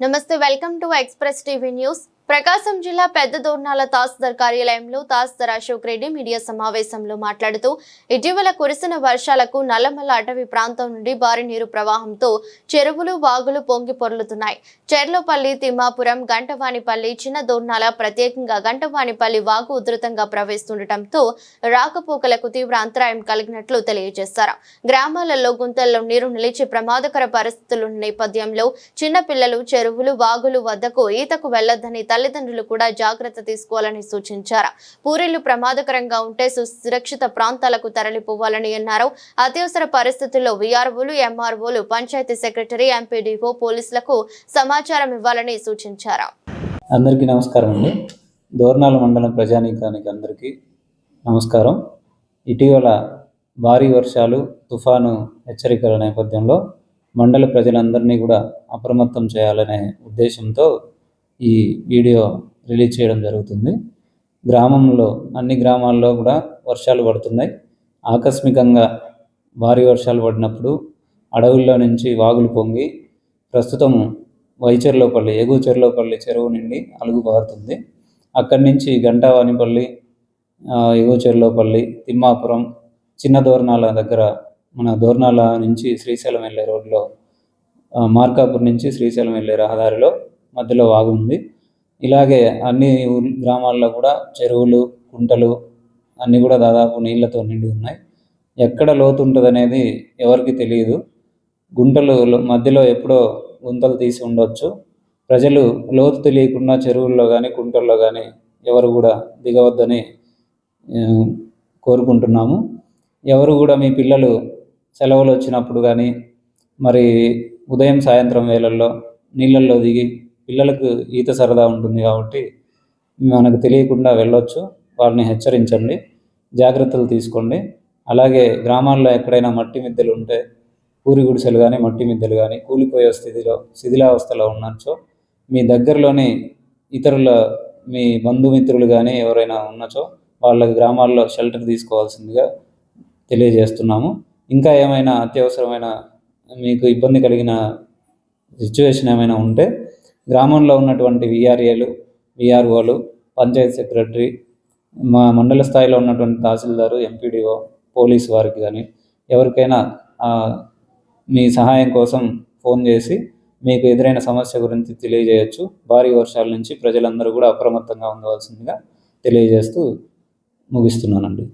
నమస్తే welcome to express TV news ప్రకాశం జిల్లా పెద్ద దోర్నాల తహసీల్దార్ కార్యాలయంలో తహసీల్దార్ అశోక్ రెడ్డి మీడియా సమావేశంలో మాట్లాడుతూ ఇటీవల కురిసిన వర్షాలకు నల్లమల్ల అటవీ ప్రాంతం నుండి భారీ నీరు ప్రవాహంతో చెరువులు వాగులు పొంగి పొర్లుతున్నాయి. చెర్లోపల్లి తిమ్మాపురం గంటవాణిపల్లి చిన్న దోర్నాల ప్రత్యేకంగా గంటవాణిపల్లి వాగు ఉధృతంగా ప్రవహిస్తుండటంతో రాకపోకలకు తీవ్ర అంతరాయం కలిగినట్లు తెలియజేశారు. గ్రామాలలో గుంతల్లో నీరు నిలిచి ప్రమాదకర పరిస్థితులున్న నేపథ్యంలో చిన్నపిల్లలు చెరువులు వాగులు వద్దకు ఈతకు వెళ్ళొద్దని తల్లిదండ్రులు కూడా జాగ్రత్త తీసుకోవాలని సూచించారు. పూరీలు ప్రమాదకరంగా ఉంటే సురక్షిత ప్రాంతాలకు తరలిపోవాలని అన్నారు. అత్యవసర పరిస్థితుల్లో వీఆర్ఓలు ఎంఆర్ఓలు పంచాయతీ సెక్రటరీ ఎంపీడీఓ పోలీసులకు సమాచారం ఇవ్వాలని సూచించారు. అందరికీ నమస్కారం అండి. దోర్నాల మండలం ప్రజానీకానికి అందరికీ నమస్కారం. ఇటీవల భారీ వర్షాలు తుఫాను హెచ్చరికల నేపథ్యంలో మండల ప్రజలందరినీ కూడా అప్రమత్తం చేయాలనే ఉద్దేశంతో ఈ వీడియో రిలీజ్ చేయడం జరుగుతుంది. గ్రామంలో అన్ని గ్రామాల్లో కూడా వర్షాలు పడుతున్నాయి. ఆకస్మికంగా భారీ వర్షాలు పడినప్పుడు అడవుల్లో నుంచి వాగులు పొంగి ప్రస్తుతం వైచెర్లోపల్లి ఎగువ చెర్లోపల్లి చెరువు నుండి అలుగు పారుతుంది. అక్కడి నుంచి గంటావానిపల్లి ఎగుచెర్లోపల్లి ఎగువ చెర్లోపల్లి తిమ్మాపురం చిన్న దోర్నాల దగ్గర మన దోర్నాల నుంచి శ్రీశైలం వెళ్ళే రోడ్లో మార్కాపూర్ నుంచి శ్రీశైలం వెళ్ళే రహదారిలో మధ్యలో వాగు ఉంది ఇలాగే అన్ని గ్రామాల్లో కూడా చెరువులు కుంటలు అన్నీ కూడా దాదాపు నీళ్ళతో నిండి ఉన్నాయి. ఎక్కడ లోతు ఉంటుంది అనేది ఎవరికి తెలియదు. గుంటలు మధ్యలో ఎప్పుడో గుంతలు తీసి ఉండొచ్చు. ప్రజలు లోతు తెలియకుండా చెరువుల్లో కానీ కుంటల్లో కానీ ఎవరు కూడా దిగవద్దని కోరుకుంటున్నాము. ఎవరు కూడా మీ పిల్లలు సెలవులు వచ్చినప్పుడు కానీ మరి ఉదయం సాయంత్రం వేళల్లో నీళ్ళల్లో దిగి పిల్లలకు ఈత సరదా ఉంటుంది కాబట్టి మనకు తెలియకుండా వెళ్ళొచ్చు. వాళ్ళని హెచ్చరించండి. జాగ్రత్తలు తీసుకోండి. అలాగే గ్రామాల్లో ఎక్కడైనా మట్టి మిద్దెలు ఉంటే పూరి గుడిసెలు కానీ మట్టి మిద్దెలు కానీ కూలిపోయే స్థితిలో శిథిలావస్థలో ఉన్నచో మీ దగ్గరలోని ఇతరుల మీ బంధుమిత్రులు కానీ ఎవరైనా ఉన్నచో వాళ్ళ గ్రామాల్లో షెల్టర్ తీసుకోవాల్సిందిగా తెలియజేస్తున్నాము. ఇంకా ఏమైనా అత్యవసరమైన మీకు ఇబ్బంది కలిగిన సిచ్యువేషన్ ఏమైనా ఉంటే గ్రామంలో ఉన్నటువంటి విఆర్ఏలు విఆర్ఓలు పంచాయత్ సెక్రటరీ మా మండల స్థాయిలో ఉన్నటువంటి తహసీల్దారు ఎంపీడీఓ పోలీస్ వారికి కానీ ఎవరికైనా మీ సహాయం కోసం ఫోన్ చేసి మీకు ఎదురైన సమస్య గురించి తెలియజేయచ్చు. భారీ వర్షాల నుంచి ప్రజలందరూ కూడా అప్రమత్తంగా ఉండవలసిందిగా తెలియజేస్తూ ముగిస్తున్నానండి.